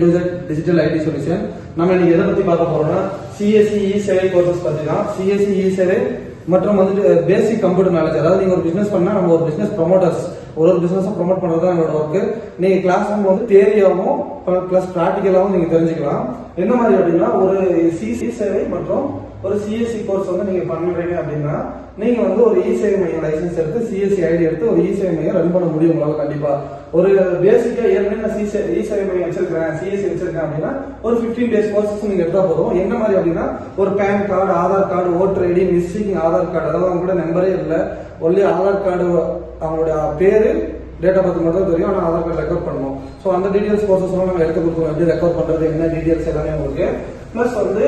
Digital ID solution நம்ம இன்னைக்கு எதை பத்தி பார்க்க போறோம்னா சிஎஸ்சி இ சேவை கோர்சஸ் பத்தி தான் சிஎஸ்சி இ சேவை மற்றும் வந்துட்டு பேசிக் கம்ப்யூட்டர் நாலேஜ் அதாவது நீங்க ஒரு பிசினஸ் பண்ணா நம்ம ஒரு பிசினஸ் ப்ரொமோட்டர்ஸ் ஒரு ஒரு பிசினஸ் ப்ரொமோட் பண்றது தான் என்னோட ஒர்க் நீங்க கிளாஸ் ரூம் வந்து தேரியாவும் பிளஸ் ப்ராக்டிக்கலாகவும் நீங்க தெரிஞ்சுக்கலாம். என்ன மாதிரி அப்படின்னா ஒரு சிசி சேவை மற்றும் ஒரு சிஎஸ்சி கோர்ஸ் வந்து நீங்க பண்றீங்க அப்படின்னா நீங்க வந்து ஒரு இ சேவை மையம் லைசன்ஸ் எடுத்து சிஎஸ்சி ஐடி எடுத்து ஒரு இ சேவை மையம் ரன் பண்ண முடியும் உங்களால் கண்டிப்பா. ஒரு பேசிக்கா ஏற்கனவே நான் இ சேவை மையம் வச்சிருக்கேன் சிஎஸ்சி வச்சிருக்கேன் அப்படின்னா ஒரு 15 டேஸ் ப்ராசஸ் நீங்க எடுத்தா போதும். என்ன மாதிரி அப்படின்னா ஒரு PAN card Aadhaar card voter ID missing Aadhaar card அதாவது அவங்களோட கூட நம்பரே இல்லை. ஒன்லி ஆதார் கார்டு அவங்களோட பேரு டேட் ஆஃப் பர்த் மட்டும் தான் தெரியும். ஆனால் ஆதார் கார்டு ரெக்கார்ட் பண்ணணும். ஸோ அந்த டீடைல்ஸ் ப்ராசஸ் நம்ம எடுத்து கொடுக்கணும். எப்படி ரெக்கார்ட் பண்றது என்ன டீடைல்ஸ் எல்லாமே உங்களுக்கு. ப்ளஸ் வந்து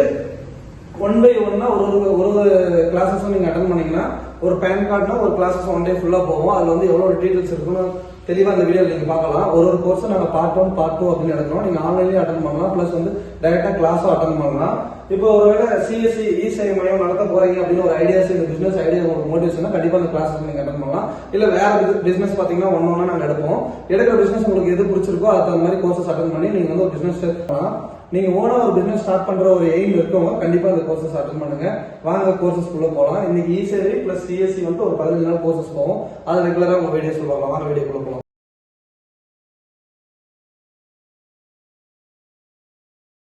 ஒன் பை ஒன்னா ஒரு ஒரு ஒரு ஒரு கிளாஸஸும் நீங்க அட்டன் பண்ணீங்கன்னா ஒரு பேன் கார்டுனா ஒரு கிளாஸஸ் ஒன் டே ஃபுல்லா போகும். அதுல வந்து எவ்வளவு டீடைல்ஸ் இருக்குன்னு தெளிவாக அந்த வீடியோ நீங்க பார்க்கலாம். ஒரு ஒரு கோர்ஸ் நாங்க பார்ட் ஒன் பார்ட் டூ அப்படின்னு நடக்கிறோம் நீங்க ஆன்லைன்லயே அட்டன் பண்ணலாம். பிளஸ் வந்து டைரக்டா கிளாஸும் அட்டன் பண்ணலாம். இப்போ ஒருவேளை சிஎஸ்சி இ சேவை மையம் நடத்த போறீங்க அப்படின்னு ஒரு ஐடியாஸ் இந்த பிசினஸ் ஐடியா உங்களுக்கு மோட்டிவேஷன் கண்டிப்பா அந்த கிளாஸ் நீங்க அட்டன் பண்ணலாம். இல்ல வேற பிசினஸ் பாத்தீங்கன்னா ஒன்னு ஒன்றா நாங்க எடுப்போம். எடுக்கிற பிசினஸ் உங்களுக்கு எது பிடிச்சிருக்கோ அதுக்கு மாதிரி கோர்சஸ் அட்டன் பண்ணி நீங்க வந்து ஒரு பிசினஸ் பண்ணலாம். நீங்க ஓனா ஒரு பிசினஸ் ஸ்டார்ட் பண்ற ஒரு எய்ம் இருக்கவங்க கண்டிப்பா அந்த கோர்சஸ் அட்டன் பண்ணுங்க. வாங்க கோர்சஸ் போகலாம் இன்னைக்கு இ ப்ளஸ் பிளஸ் சிஎஸ்சி வந்து ஒரு பதினஞ்சு நாள் கோர்சஸ் போகும். அது ரெகுலரா உங்க வீடியோ சொல்லுவாங்க. வாங்க வீடியோ குள்ள போகலாம்